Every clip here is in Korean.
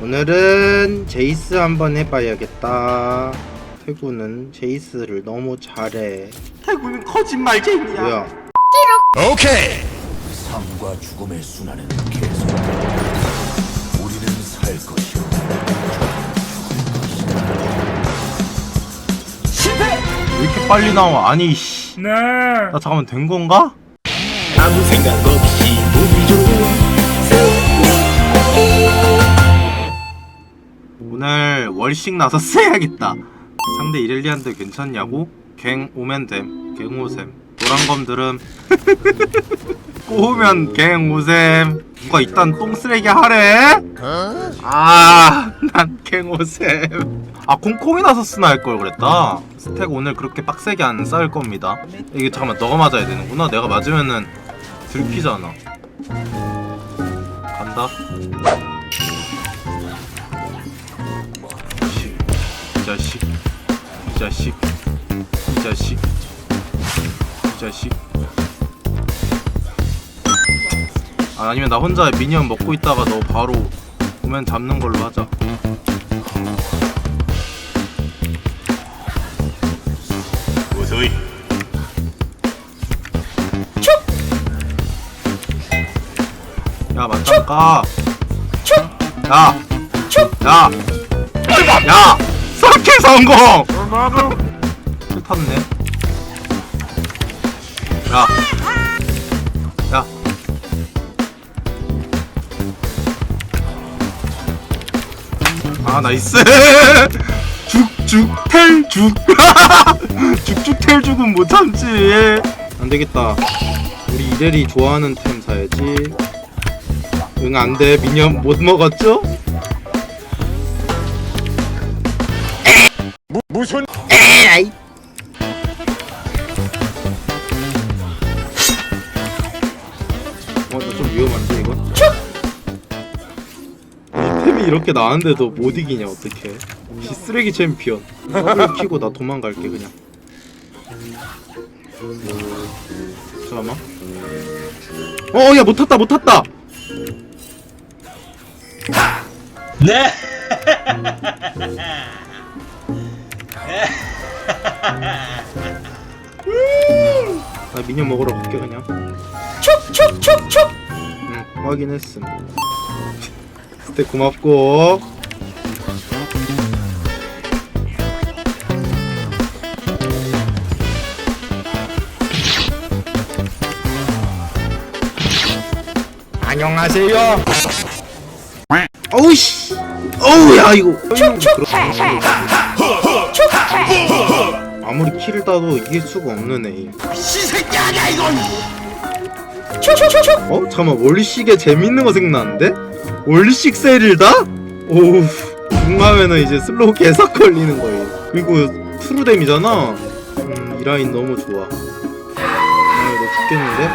오늘은 제이스 한번 해봐야겠다. 태구는 제이스를 너무 잘해. 태구는 거짓말쟁이야. 뭐야? 오케이. 삶과 죽음의 순환은 계속. 우리는 살 것이요. 왜 이렇게 빨리 나와? 아니 씨. 네. 나 잠깐만 된 건가? 아무 생각 없이 오늘 월식 나서 써야겠다. 상대 이렐리안들 괜찮냐고? 갱 오면 됨. 갱 오셈. 노란검들은 꼬우면 갱 오셈. 누가 이딴 똥쓰레기 하래? 아, 난 갱 오셈. 아, 콩콩이 나서 쓰나 할 걸 그랬다. 스택 오늘 그렇게 빡세게 안 쌓을 겁니다. 이게 잠깐만 너가 맞아야 되는구나. 내가 맞으면은 들키잖아. 간다. 자식 이 자식 이 자식 이 자식. 아, 아니면 나 혼자 미니언 먹고 있다가 너 바로 오면 잡는 걸로 하자. 무소히 야 맞짱 까 야! 야! 야! 사킬 성공! 킬 탔네 야! 야! 아 나이스! 죽 죽 텔 죽 죽 죽 텔 죽은 못 참지 안 되겠다 우리 이대리 좋아하는 템 사야지 응 안 돼 미니언 못 먹었죠? 에이 어, 나좀 위험한데 이거? 이 템이 이렇게 나왔는데도 못 이기냐 어떡해 이 쓰레기 챔피언 더블 키고 나 도망갈게 그냥 잠깐만 어, 야, 못 탔다, 못 탔다! 네. 나 미니언 먹으러 갈게, 그냥. 촉촉촉촉! 응, 확인했음. 스택 고맙고. 안녕하세요. 어우씨. 어우 야 이거. 아무리 키를 따도 이길 수가 없는 애. 시새끼 아니야 이건. 어? 잠깐만 원리식에 재밌는 거 생각나는데? 원리식 세일이다? 오우 중하면은 이제 슬로우 개석 걸리는 거예요 그리고 트루뎀이잖아 음, 이 라인 너무 좋아 아 이거 죽겠는데?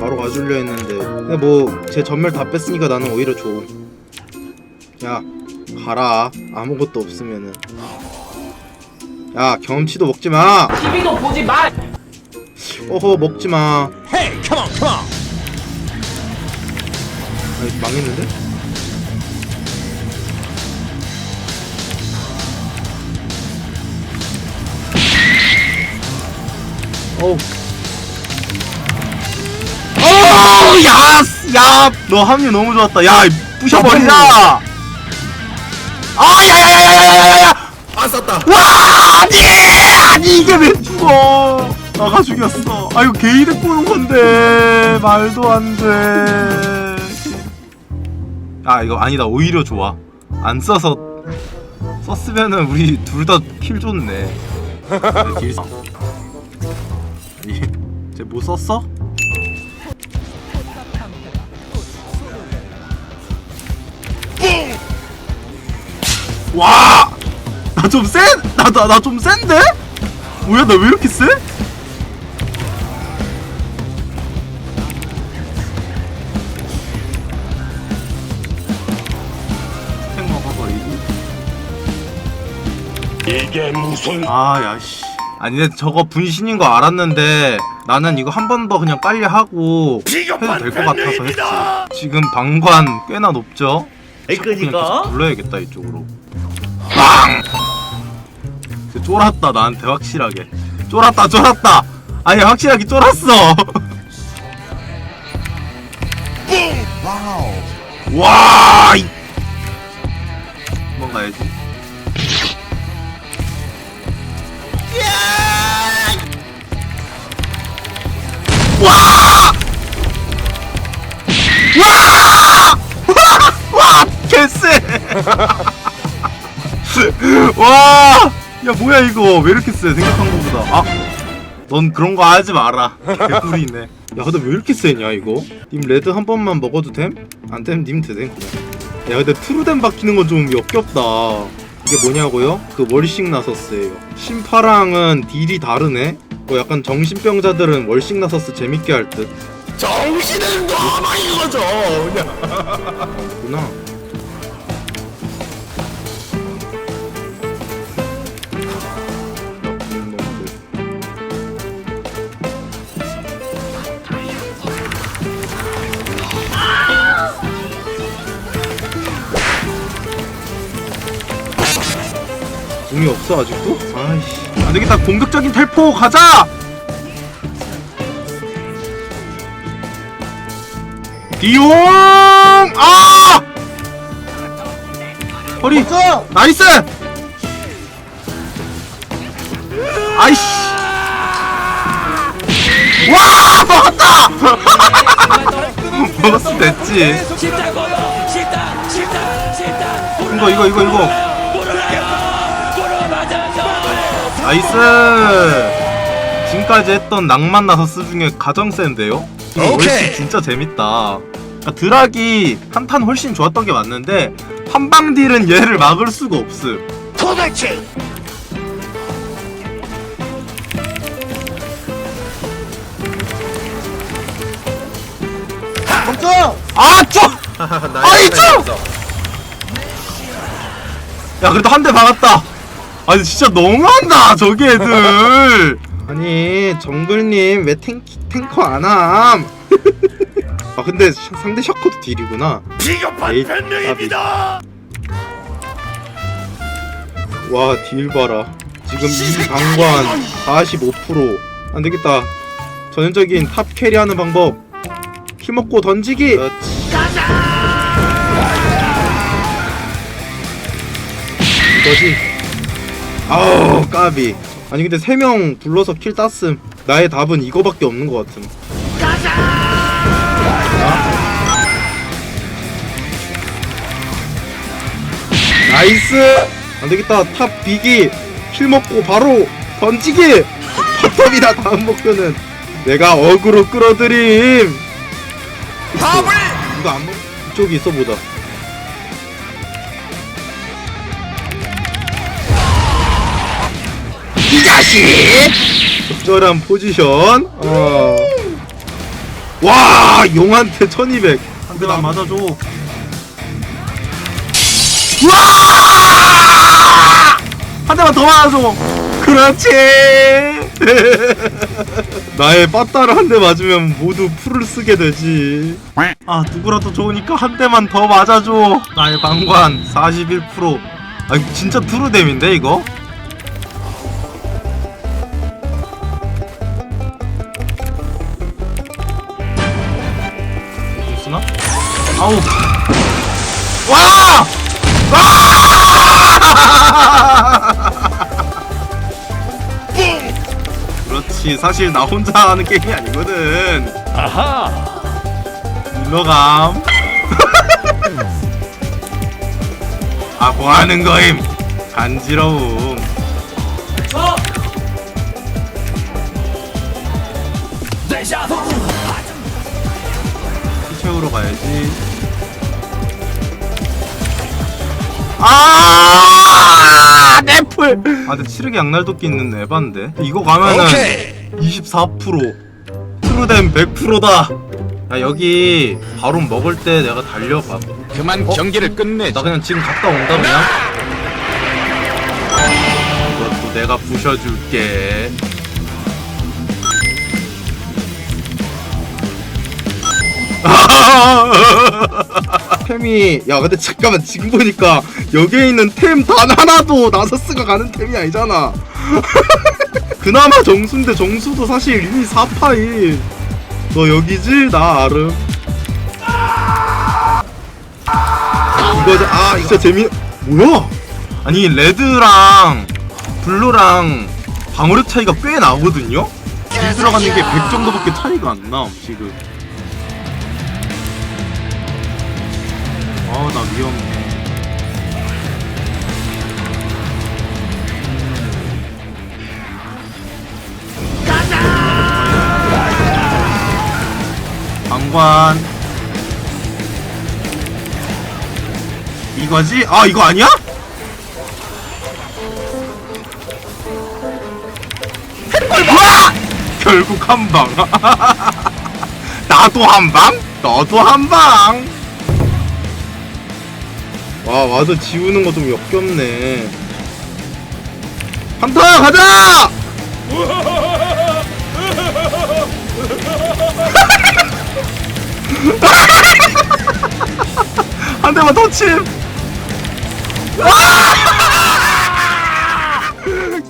바로 가주려 했는데 근데 뭐 제 전멸 다 뺐으니까 나는 오히려 좋음 야 가라 아무것도 없으면은 야 경험치도 먹지마 TV도 보지 마. 어허 먹지마 헤이 컴온 컴온. 아니 망했는데? 어우 어우 야! 야! 너 합류 너무 좋았다 야 부셔버리자! 아 야야야야야야야야! 안 썼다. 와! 아니! 아니 이게 왜 죽어! 나가 죽였어. 아 이거 게이드 꼬는 건데 말도 안 돼. 아 이거 아니다 오히려 좋아. 안 써서 썼으면은 우리 둘 다 킬 좋네. 쟤뭐 썼어? 와! 나좀 센? 나, 나, 나 좀 센데? 뭐야, 나 왜 이렇게 세? 이게 무슨 아, 야, 씨. 아니, 근데 저거 분신인 거 알았는데, 나는 이거 한 번 더 그냥 빨리 하고 해도 될 것 같아서. 했지 지금 방관 꽤나 높죠? 에이 그니까 계속 불러야겠다 이쪽으로 빵! 진짜 쫄았다 나한테 확실하게 쫄았다 쫄았다 아니 확실하게 쫄았어. 와 이... 도망가야지 와! 와! 와! 개쎄! 와! 야 뭐야 이거. 왜 이렇게 세 생각한 거보다. 아! 넌 그런 거 하지 마라. 개꿀이네. 야 근데 왜 이렇게 세냐 이거? 님 레드 한 번만 먹어도 됨? 안 되면 님 드셈 그냥. 야 근데 트루덴 바뀌는 건 좀 역겹다. 이게 뭐냐고요? 그 월식 나서스예요. 신파랑은 딜이 다르네? 뭐 약간 정신병자들은 월식 나서스 재밌게 할듯. 정신을 너무 이거죠. 구나 궁이 없어 아직도? 아이씨 안되겠다 공격적인 텔포 가자! 디용! 아! 허리 나이스! 아이씨 와 먹었다! 먹었으면 됐지 싫다 싫다 싫다 이거 이거 이거 이거 나이스 지금까지 했던 낭만 나서스 중에 가장 센데요? 이거 오케이. 진짜 재밌다 그러니까 드락이 한탄 훨씬 좋았던 게 맞는데 한방 딜은 얘를 막을 수가 없음 도대체 아 쪼! 아 이 쪼! 야 그래도 한 대 박았다 아니 진짜 너무한다 저기 애들. 아니 정글님 왜 탱, 탱커 안함? 아 근데 샤- 상대 셔커도 딜이구나. 비겁한 변명입니다. 와 딜 봐라. 지금 이 방관 45% 안되겠다. 전형적인 탑 캐리하는 방법. 키 먹고 던지기. 그렇지. 이거지 아우 까비. 아니 근데 3명 불러서 킬 땄음. 나의 답은 이거밖에 없는 것 같음. 나이스! 안되겠다. 탑 비기. 킬 먹고 바로 던지기! 바텀이다 다음 목표는. 내가 어그로 끌어들임. 밥을! 이거 안 먹... 이쪽이 있어 보다 이 자식! 적절한 포지션. 어. 와 용한테 1200 한 대만 맞아줘. 와! 한 대만 더 맞아줘. 그렇지. 나의 빠따를 한 대 맞으면 모두 풀을 쓰게 되지. 아 누구라도 좋으니까 한 대만 더 맞아줘. 나의 방관 41%아 진짜 트루뎀인데 이거? 와! 그렇지. 사실 나 혼자 하는 게임이 아니거든. 아하! 물러감. 아 뭐하는 거임. 간지러움. 어! 데샤vu 피 채우러 가야지 아, 넷플. 아 근데 치르기 양날도끼 있는 에반데 이거 가면은 오케이. 24% 트루댐 100%다 야 여기 바로 먹을 때 내가 달려봐 그만 어? 경기를 끝내. 나 그냥 지금 갔다 온다 그냥 이것도 내가 부셔줄게 템이 야 근데 잠깐만 지금 보니까 여기에 있는 템 단 하나도 나서스가 가는 템이 아니잖아 그나마 정수인데 정수도 사실 이미 4파인 너 여기지? 나 아름 이거지 아 진짜 재미 뭐야 아니 레드랑 블루랑 방어력 차이가 꽤 나거든요? 길 들어가는 게 100 정도밖에 차이가 안 나, 지금. 아, 나 위험해. 방관. 이거지? 아, 이거 아니야? 와! 결국 한 방. 나도 한 방? 너도 한 방. 와, 와서 지우는 거 좀 역겹네. 한타 가자! 한 대만 더 침.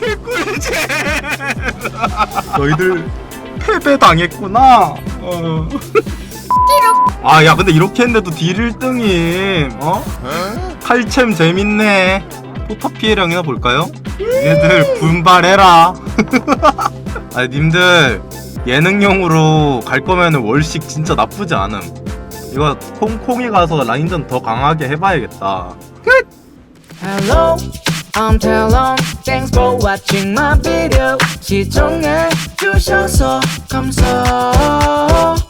개꿀잼. 너희들 패배 당했구나. 어. 아, 야, 근데 이렇게 했는데도 딜 1등임. 어? 칼챔 재밌네. 포터피해량이나 볼까요? 얘들 분발해라. 아, 님들 예능용으로 갈 거면 월식 진짜 나쁘지 않음. 이거 콩콩이 가서 라인전 더 강하게 해봐야겠다. Hello, I'm Talon. Thanks for watching my video. 시청해 주셔서 감사합니다.